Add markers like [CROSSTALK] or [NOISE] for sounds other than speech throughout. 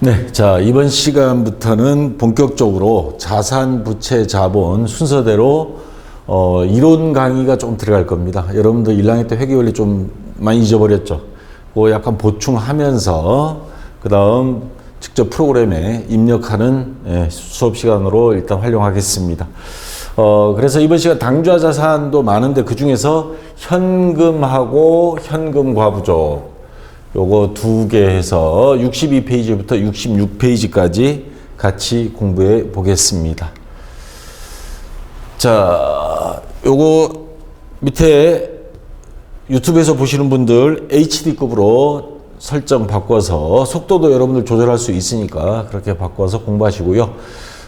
네, 자 이번 시간부터는 본격적으로 자산, 부채, 자본 순서대로 어, 이론 강의가 좀 들어갈 겁니다. 여러분들 1학년 때 회계 원리 좀 많이 잊어버렸죠. 그거 약간 보충하면서 그 다음 직접 프로그램에 입력하는 예, 수업 시간으로 일단 활용하겠습니다. 어, 그래서 이번 시간 당좌 자산도 많은데 그 중에서 현금하고 현금 과부족 요거 두 개 해서 62페이지부터 66페이지까지 같이 공부해 보겠습니다. 자, 요거 밑에 유튜브에서 보시는 분들 HD급으로 설정 바꿔서 속도도 여러분들 조절할 수 있으니까 그렇게 바꿔서 공부하시고요.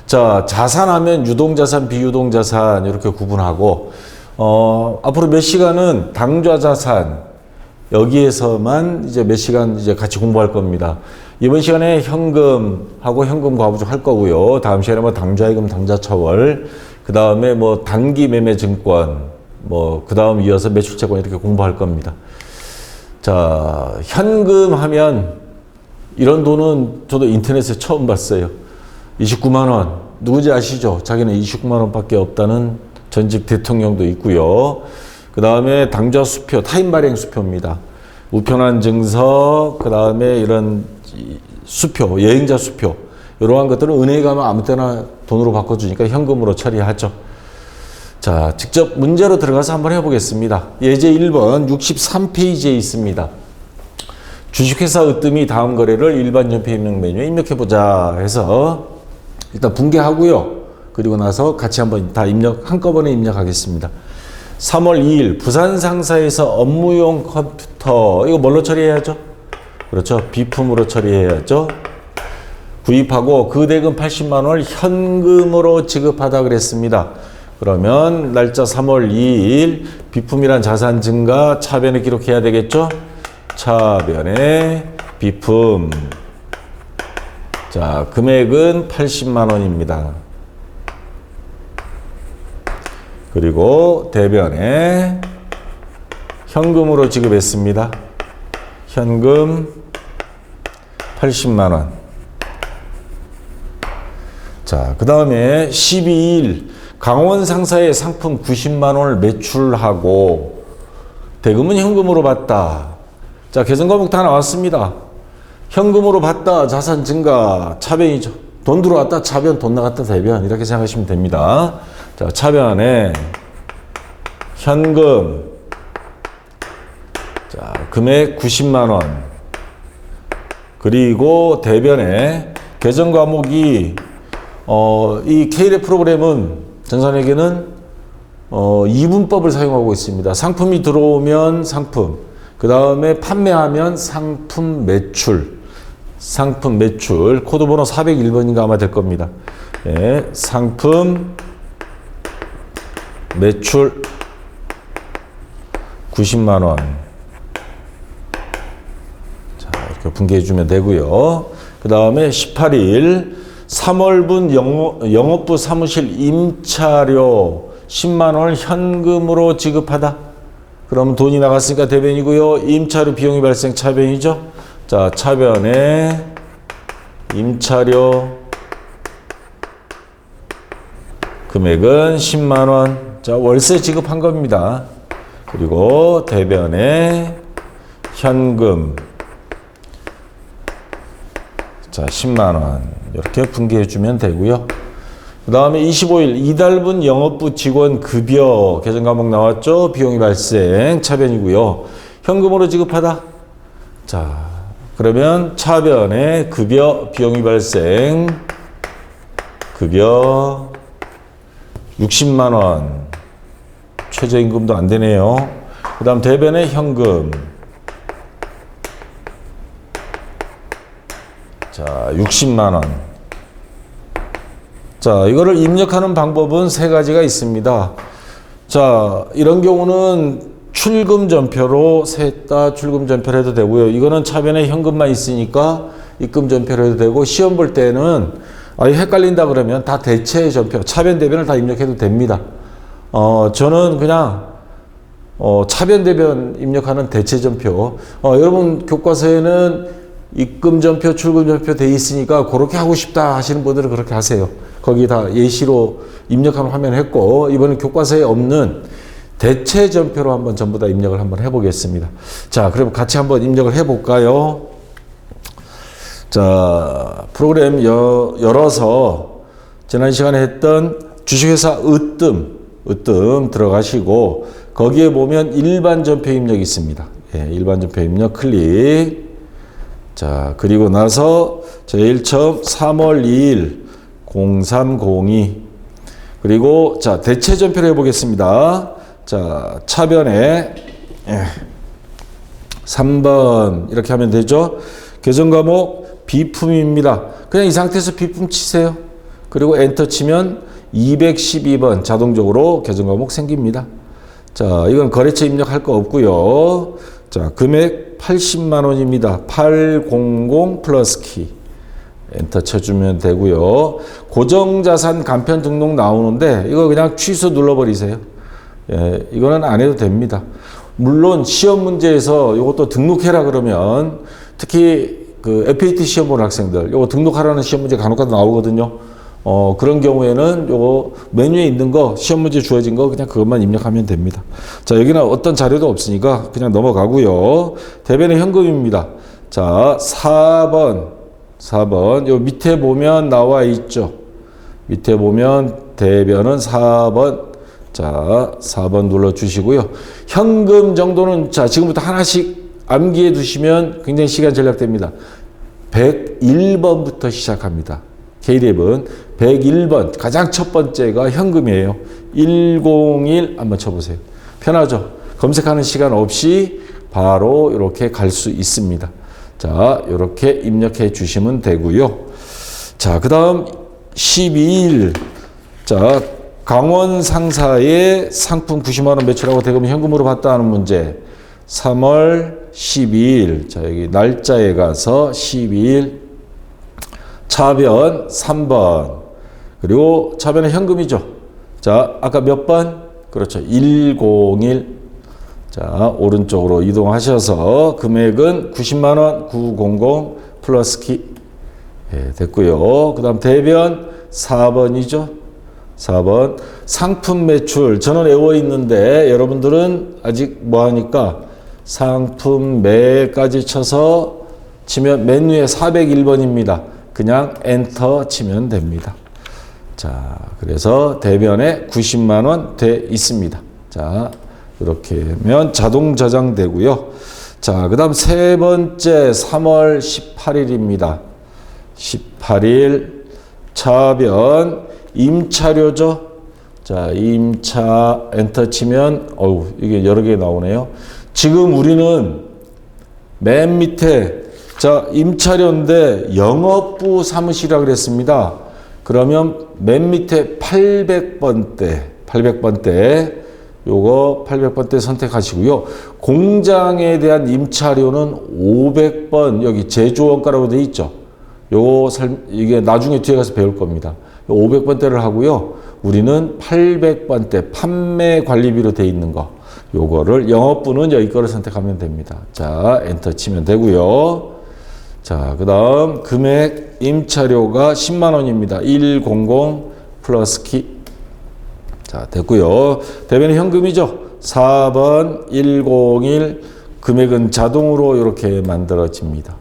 자, 자산하면 유동자산, 비유동자산 이렇게 구분하고 어, 앞으로 몇 시간은 당좌자산 여기에서만 이제 몇 시간 이제 같이 공부할 겁니다. 이번 시간에 현금하고 현금 과부족 할 거고요. 다음 시간에 뭐 당좌예금, 당좌처벌, 그 다음에 뭐 단기 매매 증권, 뭐 그 다음 이어서 매출채권 이렇게 공부할 겁니다. 자, 현금 하면 이런 돈은 저도 인터넷에 처음 봤어요. 29만 원. 누구지 아시죠? 자기는 29만 원밖에 없다는 전직 대통령도 있고요. 그 다음에 당좌 수표, 타임 발행 수표입니다. 우편한 증서, 그 다음에 이런 수표, 여행자 수표, 이러한 것들은 은행에 가면 아무 때나 돈으로 바꿔주니까 현금으로 처리하죠. 자, 직접 문제로 들어가서 한번 해보겠습니다. 예제 1번 63페이지에 있습니다. 주식회사 으뜸이 다음 거래를 일반 연표 입력 메뉴에 입력해보자 해서 일단 붕괴하고요. 그리고 나서 같이 한번 다 입력, 한꺼번에 입력하겠습니다. 3월 2일 부산 상사에서 업무용 컴퓨터 이거 뭘로 처리해야죠? 그렇죠. 비품으로 처리해야죠. 구입하고 그 대금 80만 원을 현금으로 지급하다 그랬습니다. 그러면 날짜 3월 2일 비품이란 자산 증가 차변에 기록해야 되겠죠? 차변에 비품 자 금액은 80만 원입니다. 그리고 대변에 현금으로 지급했습니다. 현금 80만 원. 자, 그 다음에 12일 강원 상사의 상품 90만 원을 매출하고 대금은 현금으로 받다. 자, 개선 과목 다 나왔습니다. 현금으로 받다, 자산 증가, 차변이죠. 돈 들어왔다, 차변, 돈 나갔다, 대변. 이렇게 생각하시면 됩니다. 자, 차변에 현금, 자, 금액 90만 원. 그리고 대변에 개정 과목이 어, 이 K랩 프로그램은 전산에게는 어, 이분법을 사용하고 있습니다. 상품이 들어오면 상품, 그 다음에 판매하면 상품 매출, 상품 매출, 코드 번호 401번인가 아마 될 겁니다. 예, 상품 매출 90만 원. 자, 이렇게 분개해 주면 되고요. 그 다음에 18일 3월분 영업, 영업부 사무실 임차료 10만 원을 현금으로 지급하다. 그럼 돈이 나갔으니까 대변이고요. 임차료 비용이 발생 차변이죠. 자, 차변에 임차료 금액은 10만 원. 자, 월세 지급한 겁니다. 그리고 대변에 현금 자, 10만 원. 이렇게 분개해 주면 되고요. 그 다음에 25일 이달분 영업부 직원 급여 개정 과목 나왔죠? 비용이 발생 차변이고요. 현금으로 지급하다. 자, 그러면 차변에 급여 비용이 발생 급여 60만 원. 최저임금도 안 되네요. 그 다음 대변에 현금. 자, 60만 원. 자, 이거를 입력하는 방법은 세 가지가 있습니다. 자, 이런 경우는 출금 전표로 셋 다 출금 전표를 해도 되고요. 이거는 차변에 현금만 있으니까 입금 전표를 해도 되고 시험 볼 때는 아, 헷갈린다 그러면 다 대체 전표, 차변 대변을 다 입력해도 됩니다. 어, 저는 그냥 어, 차변 대변 입력하는 대체 전표. 어, 여러분 교과서에는 입금 전표, 출금 전표 돼 있으니까 그렇게 하고 싶다 하시는 분들은 그렇게 하세요. 거기 다 예시로 입력한 화면 했고 이번엔 교과서에 없는 대체 전표로 한번 전부 다 입력을 한번 해보겠습니다. 자, 그럼 같이 한번 입력을 해볼까요? 자, 프로그램 여, 열어서 지난 시간에 했던 주식회사 으뜸, 으뜸 들어가시고 거기에 보면 일반 전표 입력 있습니다. 예, 일반 전표 입력 클릭. 자, 그리고 나서 제일 처음 3월 2일 0302 그리고 자, 대체 전표를 해 보겠습니다. 자, 차변에 예, 3번 이렇게 하면 되죠. 계정 과목 비품입니다. 그냥 이 상태에서 비품 치세요. 그리고 엔터 치면 212번 자동적으로 계정 과목 생깁니다. 자, 이건 거래처 입력할 거 없고요. 자, 금액 80만 원입니다. 800 플러스 키. 엔터 쳐주면 되고요. 고정자산 간편 등록 나오는데 이거 그냥 취소 눌러버리세요. 예, 이거는 안 해도 됩니다. 물론 시험 문제에서 이것도 등록해라 그러면 특히 그 FAT 시험 보는 학생들 이거 등록하라는 시험 문제 간혹 가다 나오거든요. 어, 그런 경우에는 요거 메뉴에 있는 거 시험 문제 주어진 거 그냥 그것만 입력하면 됩니다. 자, 여기는 어떤 자료도 없으니까 그냥 넘어가고요. 대변의 현금입니다. 자, 4번. 4번. 요 밑에 보면 나와 있죠. 밑에 보면 대변은 4번. 자, 4번 눌러 주시고요. 현금 정도는 자, 지금부터 하나씩 암기해 두시면 굉장히 시간 절약됩니다. 101번부터 시작합니다. K랩은 101번 가장 첫 번째가 현금이에요. 101 한번 쳐보세요. 편하죠? 검색하는 시간 없이 바로 이렇게 갈 수 있습니다. 자, 이렇게 입력해 주시면 되고요. 자, 그 다음 12일. 자, 강원 상사의 상품 90만 원 매출하고 대금 현금으로 받다 하는 문제. 3월 12일. 자, 여기 날짜에 가서 12일. 차변 3번. 그리고 차변은 현금이죠. 자, 아까 몇 번? 그렇죠. 101. 자, 오른쪽으로 이동하셔서 금액은 90만 원, 900 플러스 키. 예, 됐고요. 그 다음 대변 4번이죠. 4번 상품 매출 저는 외워 있는데 여러분들은 아직 뭐 하니까 상품 매까지 쳐서 치면 메뉴에 401번입니다. 그냥 엔터 치면 됩니다. 자, 그래서 대변에 90만 원 돼 있습니다. 자, 이렇게 하면 자동 저장되고요. 자, 그다음 세 번째 3월 18일입니다. 18일 차변 임차료죠. 자, 임차 엔터 치면 어우, 이게 여러 개 나오네요. 지금 우리는 맨 밑에 자, 임차료인데 영업부 사무실이라고 그랬습니다. 그러면 맨 밑에 800번대, 800번대 요거 800번대 선택하시고요. 공장에 대한 임차료는 500번 여기 제조원가라고 돼 있죠. 요거 설, 이게 나중에 뒤에 가서 배울 겁니다. 500번대를 하고요. 우리는 800번대 판매 관리비로 돼 있는 거. 요거를 영업부는 여기 거를 선택하면 됩니다. 자, 엔터 치면 되고요. 자, 그다음 금액 임차료가 10만 원입니다. 100 플러스 키. 자, 됐고요. 대변은 현금이죠. 4번 101 금액은 자동으로 이렇게 만들어집니다.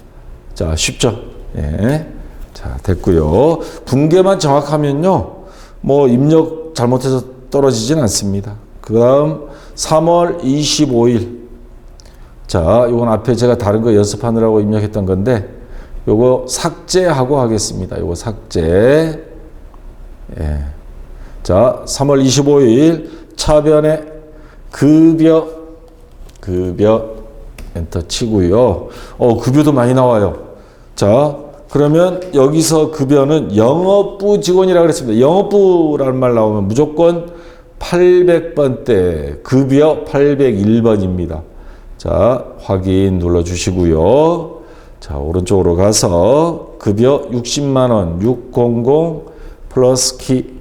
자, 쉽죠? 예. 자, 됐고요. 분계만 정확하면요. 뭐 입력 잘못해서 떨어지진 않습니다. 그다음 3월 25일. 자, 이건 앞에 제가 다른 거 연습하느라고 입력했던 건데 요거 삭제하고 하겠습니다. 요거 삭제. 예. 자, 3월 25일 차변에 급여 급여 엔터 치고요. 어, 급여도 많이 나와요. 자, 그러면 여기서 급여는 영업부 직원이라고 그랬습니다. 영업부라는 말 나오면 무조건 800번대 급여 801번입니다. 자, 확인 눌러 주시고요. 자, 오른쪽으로 가서 급여 60만 원 600 플러스 키.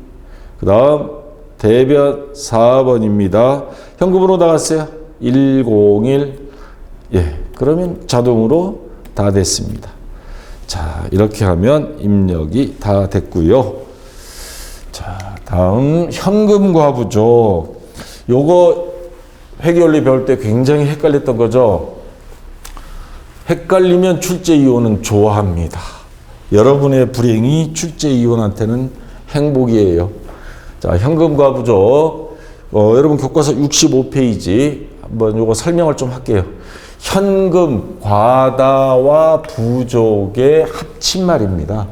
그다음 대변 4번입니다. 현금으로 나갔어요. 101. 예. 그러면 자동으로 다 됐습니다. 자, 이렇게 하면 입력이 다 됐고요. 자, 다음 현금과 부족. 요거 회계원리 배울 때 굉장히 헷갈렸던 거죠. 헷갈리면 출제 이혼은 좋아합니다. 여러분의 불행이 출제 이혼한테는 행복이에요. 자, 현금과 부족. 어, 여러분 교과서 65페이지 한번 요거 설명을 좀 할게요. 현금 과다와 부족의 합친 말입니다.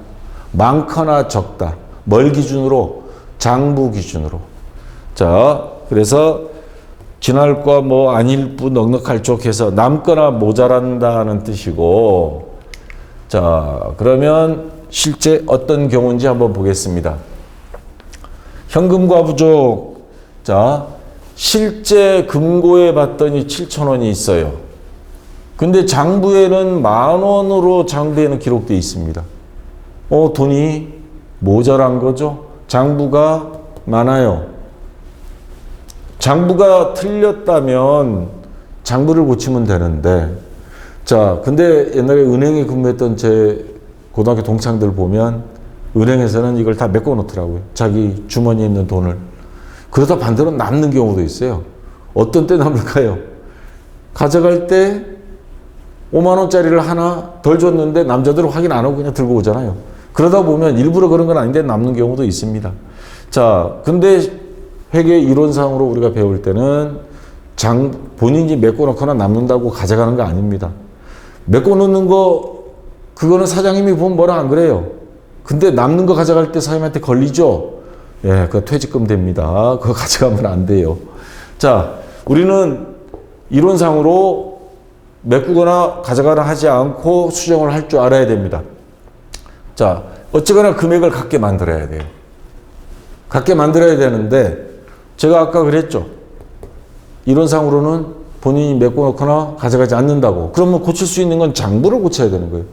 많거나 적다. 뭘 기준으로? 장부 기준으로. 자, 그래서 지날과 뭐 아닐부 넉넉할 쪽해서 남거나 모자란다는 뜻이고 자, 그러면 실제 어떤 경우인지 한번 보겠습니다. 현금과 부족. 자, 실제 금고에 봤더니 7천 원이 있어요. 근데 장부에는 만 원으로 장부에는 기록되어 있습니다. 어, 돈이 모자란 거죠? 장부가 많아요. 장부가 틀렸다면 장부를 고치면 되는데, 자, 근데 옛날에 은행에 근무했던 제 고등학교 동창들 보면 은행에서는 이걸 다 메꿔 놓더라고요. 자기 주머니에 있는 돈을. 그러다 반대로 남는 경우도 있어요. 어떤 때 남을까요? 가져갈 때 5만 원짜리를 하나 덜 줬는데 남자들은 확인 안 하고 그냥 들고 오잖아요. 그러다 보면 일부러 그런 건 아닌데 남는 경우도 있습니다. 자, 근데 회계 이론상으로 우리가 배울 때는 장 본인이 메꿔 놓거나 남는다고 가져가는 거 아닙니다. 메꿔 놓는 거 그거는 사장님이 보면 뭐라 안 그래요. 근데 남는 거 가져갈 때 사장님한테 걸리죠. 예, 그 퇴직금 됩니다. 그거 [LAUGHS] 가져가면 안 돼요. 자, 우리는 이론상으로 메꾸거나 가져가라 하지 않고 수정을 할 줄 알아야 됩니다. 자, 어쨌거나 금액을 갖게 만들어야 돼요. 갖게 만들어야 되는데, 제가 아까 그랬죠. 이론상으로는 본인이 메꿔놓거나 가져가지 않는다고. 그러면 고칠 수 있는 건 장부를 고쳐야 되는 거예요.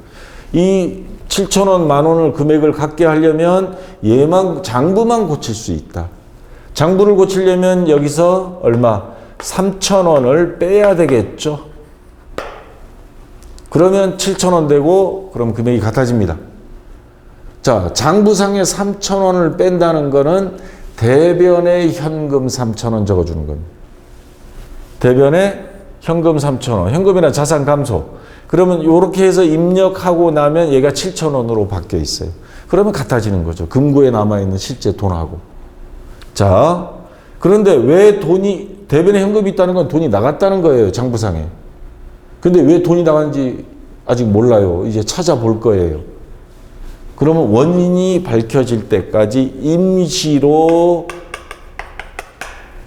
이 7천 원, 만 원을 금액을 갖게 하려면 얘만, 장부만 고칠 수 있다. 장부를 고치려면 여기서 얼마? 3천 원을 빼야 되겠죠. 그러면 7천원 되고, 그럼 금액이 같아집니다. 자, 장부상에 3천원을 뺀다는 거는 대변에 현금 3천원 적어주는 겁니다. 대변에 현금 3천원, 현금이나 자산 감소. 그러면 이렇게 해서 입력하고 나면 얘가 7천원으로 바뀌어 있어요. 그러면 같아지는 거죠. 금고에 남아있는 실제 돈하고. 자, 그런데 왜 돈이, 대변에 현금이 있다는 건 돈이 나갔다는 거예요. 장부상에. 근데 왜 돈이 나간지 아직 몰라요. 이제 찾아볼 거예요. 그러면 원인이 밝혀질 때까지 임시로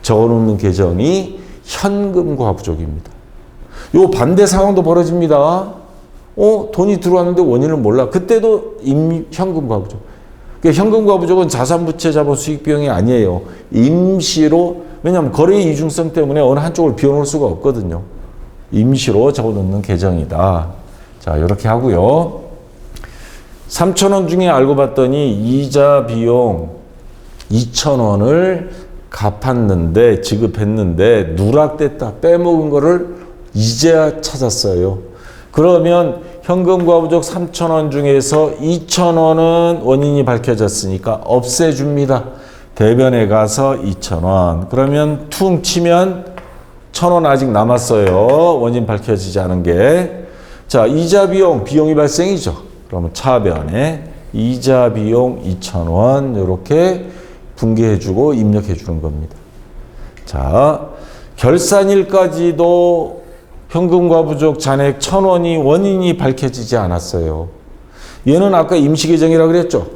적어놓는 계정이 현금과 부족입니다. 요 반대 상황도 벌어집니다. 어, 돈이 들어왔는데 원인을 몰라. 그때도 임, 현금과 부족. 그러니까 현금과 부족은 자산부채 자본 수익 비용이 아니에요. 임시로, 왜냐하면 거래 이중성 때문에 어느 한쪽을 비워놓을 수가 없거든요. 임시로 적어놓는 계정이다. 자, 이렇게 하고요. 3,000원 중에 알고 봤더니 이자 비용 2,000원을 갚았는데 지급했는데 누락됐다 빼먹은 거를 이제야 찾았어요. 그러면 현금 과 부족 3,000원 중에서 2,000원은 원인이 밝혀졌으니까 없애줍니다. 대변에 가서 2,000원. 그러면 퉁 치면 1,000원 아직 남았어요. 원인 밝혀지지 않은 게. 자, 이자 비용, 비용이 발생이죠. 그러면 차변에 이자 비용 2,000원 이렇게 분개해 주고 입력해 주는 겁니다. 자, 결산일까지도 현금과 부족 잔액 1,000원이 원인이 밝혀지지 않았어요. 얘는 아까 임시 계정이라고 그랬죠.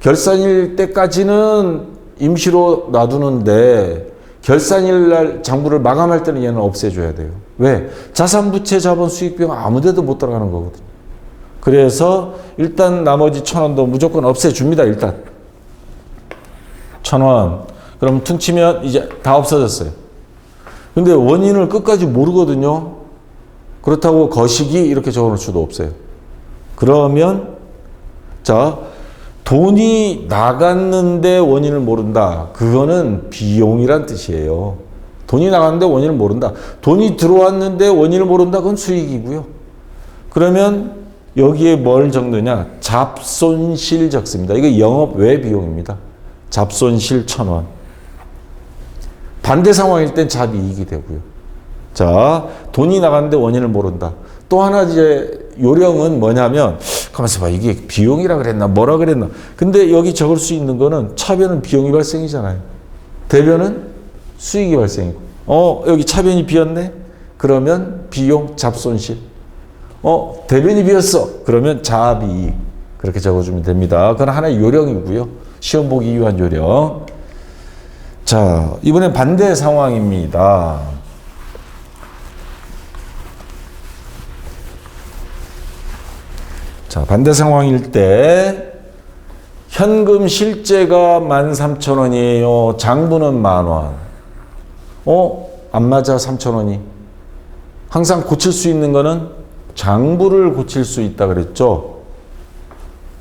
결산일 때까지는 임시로 놔두는데 결산일 날 장부를 마감할 때는 얘는 없애줘야 돼요. 왜? 자산 부채 자본 수익비용 아무데도 못 들어가는 거거든요. 그래서 일단 나머지 천 원도 무조건 없애줍니다. 일단 천 원. 그럼 퉁치면 이제 다 없어졌어요. 근데 원인을 끝까지 모르거든요. 그렇다고 거시기 이렇게 적어놓을 수도 없어요. 그러면 자 돈이 나갔는데 원인을 모른다. 그거는 비용이란 뜻이에요. 돈이 나갔는데 원인을 모른다. 돈이 들어왔는데 원인을 모른다. 그건 수익이고요. 그러면 여기에 뭘 적느냐? 잡손실 적습니다. 이거 영업 외 비용입니다. 잡손실 천 원. 반대 상황일 땐 잡이익이 되고요. 자, 돈이 나갔는데 원인을 모른다. 또 하나 이제 요령은 뭐냐면, 가만있어 봐. 이게 비용이라 그랬나? 뭐라 그랬나? 근데 여기 적을 수 있는 거는 차변은 비용이 발생이잖아요. 대변은 수익이 발생이고. 어, 여기 차변이 비었네? 그러면 비용 잡손실. 어, 대변이 비었어. 그러면 자비익. 그렇게 적어주면 됩니다. 그건 하나의 요령이고요. 시험 보기 위한 요령. 자, 이번엔 반대 상황입니다. 자, 반대 상황일 때 현금 실제가 13,000원이에요. 장부는 만 원. 어? 안 맞아 3,000원이. 항상 고칠 수 있는 거는 장부를 고칠 수 있다 그랬죠.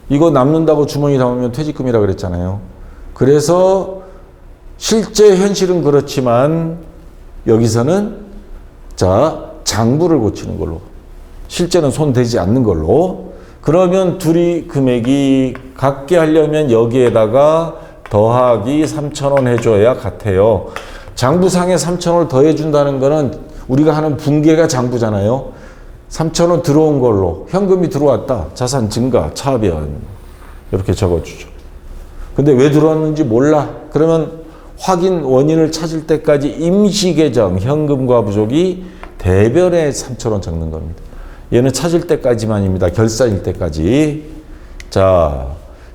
이거 남는다고 주머니 담으면 퇴직금이라 그랬잖아요. 그래서 실제 현실은 그렇지만 여기서는 자 장부를 고치는 걸로 실제는 손 대지 않는 걸로 그러면 둘이 금액이 같게 하려면 여기에다가 더하기 3,000원 해줘야 같아요. 장부상에 3,000원을 더해준다는 거는 우리가 하는 분계가 장부잖아요. 3,000원 들어온 걸로 현금이 들어왔다. 자산 증가, 차변 이렇게 적어주죠. 근데 왜 들어왔는지 몰라. 그러면 확인 원인을 찾을 때까지 임시 계정 현금과 부족이 대변에 3,000원 적는 겁니다. 얘는 찾을 때까지만입니다. 결산일 때까지. 자,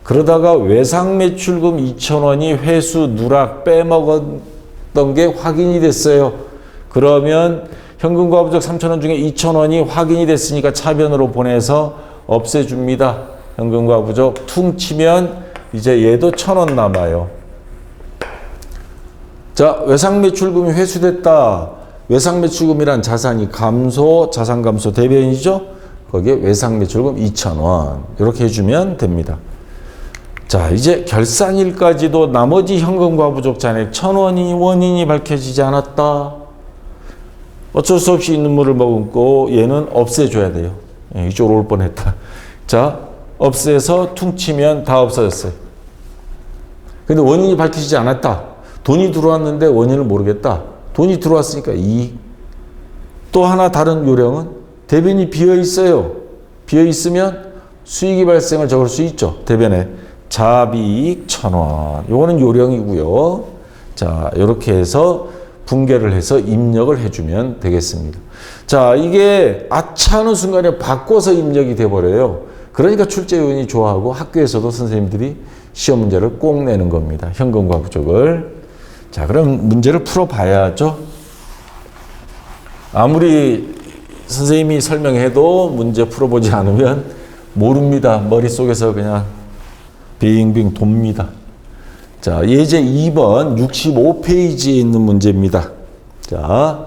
그러다가 외상 매출금 2,000원이 회수 누락 빼먹었던 게 확인이 됐어요. 그러면 현금 과 부족 3,000원 중에 2,000원이 확인이 됐으니까 차변으로 보내서 없애줍니다. 현금 과 부족 퉁 치면 이제 얘도 1,000원 남아요. 자, 외상 매출금이 회수됐다. 외상 매출금이란 자산이 감소, 자산 감소 대변이죠? 거기에 외상 매출금 2,000원. 이렇게 해주면 됩니다. 자, 이제 결산일까지도 나머지 현금과 부족 잔액 1,000원이 원인이 밝혀지지 않았다. 어쩔 수 없이 있는 물을 머금고 얘는 없애줘야 돼요. 예, 이쪽으로 올 뻔했다. 자, 없애서 퉁치면 다 없어졌어요. 근데 원인이 밝혀지지 않았다. 돈이 들어왔는데 원인을 모르겠다. 돈이 들어왔으니까 이익. 또 하나 다른 요령은 대변이 비어 있어요. 비어 있으면 수익이 발생을 적을 수 있죠. 대변에 자비익 천 원. 요거는 요령이고요. 자, 이렇게 해서 분개를 해서 입력을 해주면 되겠습니다. 자, 이게 아차 하는 순간에 바꿔서 입력이 돼버려요. 그러니까 출제 요인이 좋아하고 학교에서도 선생님들이 시험 문제를 꼭 내는 겁니다. 현금과 부족을. 자, 그럼 문제를 풀어봐야죠. 아무리 선생님이 설명해도 문제 풀어보지 않으면 모릅니다. 머릿속에서 그냥 빙빙 돕니다. 자, 예제 2번 65페이지에 있는 문제입니다. 자,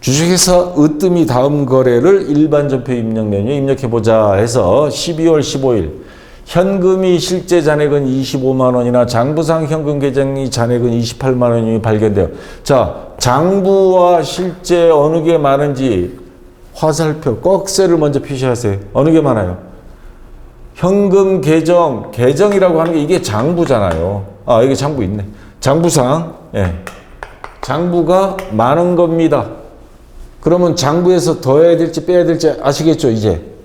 주식회사 으뜸이 다음 거래를 일반 전표 입력 메뉴에 입력해보자 해서 12월 15일 현금이 실제 잔액은 25만 원이나 장부상 현금 계정이 잔액은 28만 원이 발견돼요. 자, 장부와 실제 어느 게 많은지 화살표, 꺽쇠를 먼저 표시하세요. 어느 게 많아요? 현금 계정, 계정이라고 하는 게 이게 장부잖아요. 아, 여기 장부 있네. 장부상, 예. 장부가 많은 겁니다. 그러면 장부에서 더해야 될지 빼야 될지 아시겠죠, 이제?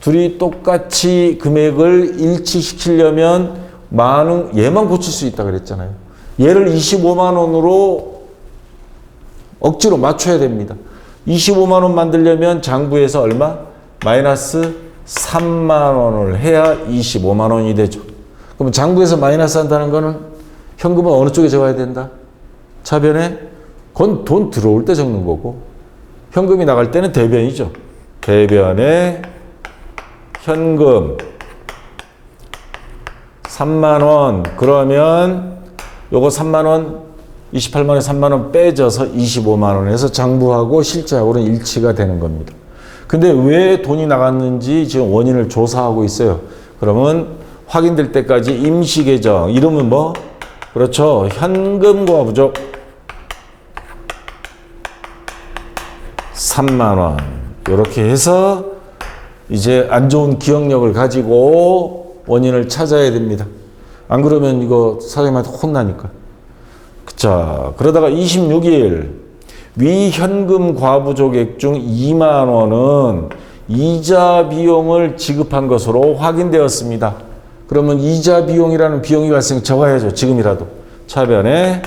둘이 똑같이 금액을 일치시키려면 많은, 얘만 고칠 수 있다 그랬잖아요. 얘를 25만 원으로 억지로 맞춰야 됩니다. 25만 원 만들려면 장부에서 얼마? 마이너스 3만 원을 해야 25만 원이 되죠. 그럼 장부에서 마이너스 한다는 거는 현금은 어느 쪽에 적어야 된다? 차변에 그건 돈 들어올 때 적는 거고 현금이 나갈 때는 대변이죠. 대변에 현금 3만 원 그러면 요거 3만 원 28만 원에 3만 원 빼져서 25만 원에서 장부하고 실제하고는 일치가 되는 겁니다. 근데 왜 돈이 나갔는지 지금 원인을 조사하고 있어요. 그러면 확인될 때까지 임시 계정 이름은 뭐? 그렇죠. 현금과 부족 3만 원. 이렇게 해서 이제 안 좋은 기억력을 가지고 원인을 찾아야 됩니다. 안 그러면 이거 사장님한테 혼나니까. 자, 그러다가 26일 위 현금 과부족액 중 2만 원은 이자 비용을 지급한 것으로 확인되었습니다. 그러면 이자 비용이라는 비용이 발생 적어야죠. 지금이라도. 차변에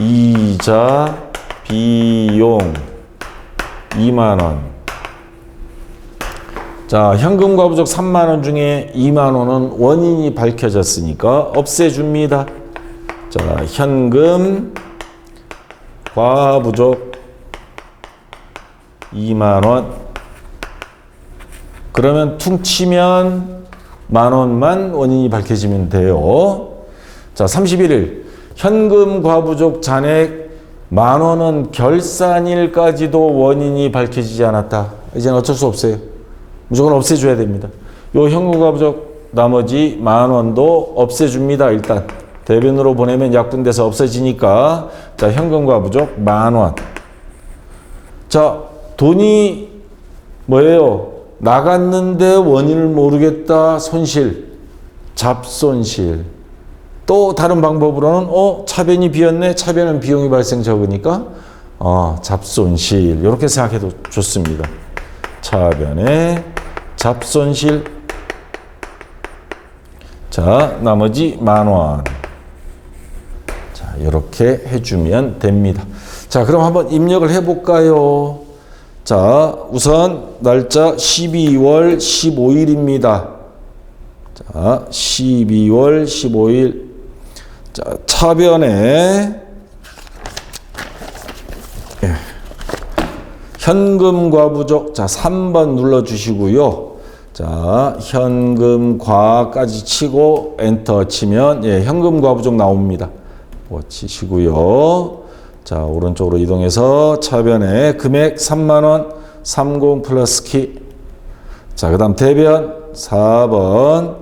이자 비용 2만 원. 자, 현금 과부족 3만 원 중에 2만 원은 원인이 밝혀졌으니까 없애 줍니다. 자, 현금 과부족 2만 원. 그러면 퉁치면 만 원만 원인이 밝혀지면 돼요. 자, 31일 현금 과부족 잔액 만 원은 결산일까지도 원인이 밝혀지지 않았다. 이제는 어쩔 수 없어요. 무조건 없애줘야 됩니다. 요 현금 과부족 나머지 만 원도 없애줍니다. 일단 대변으로 보내면 약분돼서 없어지니까 자 현금 과부족 만 원. 자 돈이 뭐예요? 나갔는데 원인을 모르겠다 손실, 잡손실. 또 다른 방법으로는 어 차변이 비었네 차변은 비용이 발생 적으니까 어 잡손실 이렇게 생각해도 좋습니다. 차변에 잡손실 자 나머지 만원 자 이렇게 해주면 됩니다. 자 그럼 한번 입력을 해볼까요? 자 우선 날짜 12월 15일입니다. 자 12월 15일 자, 차변에 예. 현금 과부족 자 3번 눌러 주시고요. 자, 현금 과까지 치고 엔터 치면 예, 현금 과 부족 나옵니다. 뭐 치시고요. 자, 오른쪽으로 이동해서 차변에 금액 3만 원 30 플러스 키. 자, 그다음 대변 4번.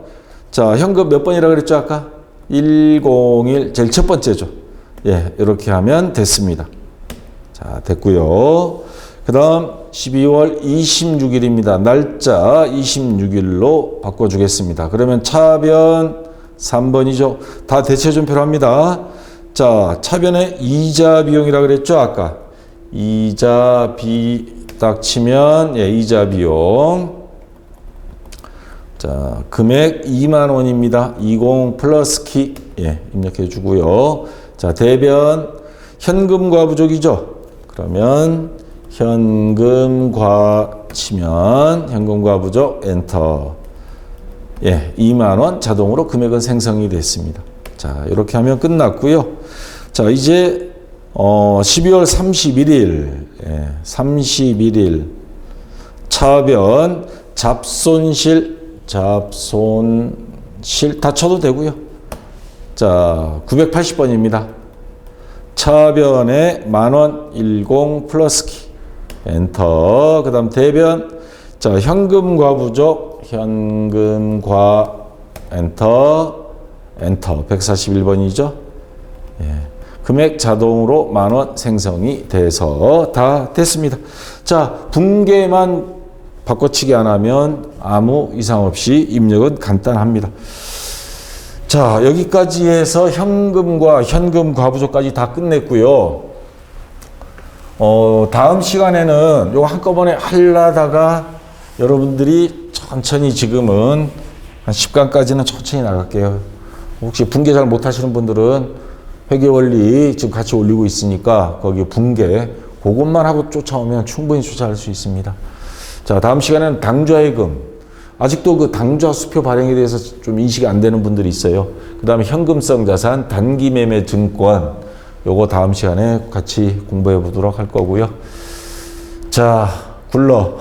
자, 현금 몇 번이라 그랬죠, 아까? 101 제일 첫 번째죠. 예, 이렇게 하면 됐습니다. 자, 됐고요. 그 다음 12월 26일입니다. 날짜 26일로 바꿔 주겠습니다. 그러면 차변 3번이죠. 다 대체 준표로 합니다. 자, 차변에 이자 비용이라 그랬죠, 아까. 이자 비 딱 치면 예, 이자 비용 자, 금액 2만 원입니다. 20 플러스 키. 예, 입력해 주고요. 자, 대변 현금과 부족이죠. 그러면 현금과 치면 현금과 부족 엔터. 예, 2만 원 자동으로 금액은 생성이 됐습니다. 자, 이렇게 하면 끝났고요. 자, 이제 어 12월 31일. 예, 31일 차변 잡손실 잡손실 다 쳐도 되고요. 자, 980번입니다. 차변에 만원 10 플러스 키. 엔터. 그 다음 대변. 자, 현금과 부족. 현금과 엔터. 엔터. 141번이죠. 예. 금액 자동으로 만 원 생성이 돼서 다 됐습니다. 자, 붕괴만 바꿔치기 안 하면 아무 이상 없이 입력은 간단합니다. 자, 여기까지 해서 현금과 현금 과부족까지 다 끝냈고요. 어, 다음 시간에는 요거 한꺼번에 하려다가 여러분들이 천천히 지금은 한 10강까지는 천천히 나갈게요. 혹시 붕괴 잘 못하시는 분들은 회계 원리 지금 같이 올리고 있으니까 거기 붕괴 그것만 하고 쫓아오면 충분히 쫓아갈 수 있습니다. 자, 다음 시간에는 당좌예금. 아직도 그 당좌 수표 발행에 대해서 좀 인식이 안 되는 분들이 있어요. 그 다음에 현금성 자산, 단기 매매 증권. 요거 다음 시간에 같이 공부해 보도록 할 거고요. 자, 굴러.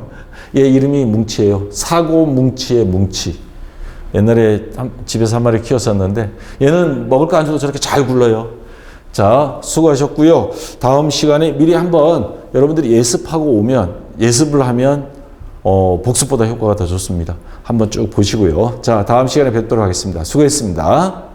[LAUGHS] 얘 이름이 뭉치예요. 사고 뭉치의 뭉치. 옛날에 집에서 한 마리 키웠었는데 얘는 먹을 거 안 줘도 저렇게 잘 굴러요. 자, 수고하셨고요. 다음 시간에 미리 한번 여러분들이 예습하고 오면 예습을 하면 어, 복습보다 효과가 더 좋습니다. 한번 쭉 보시고요. 자, 다음 시간에 뵙도록 하겠습니다. 수고했습니다.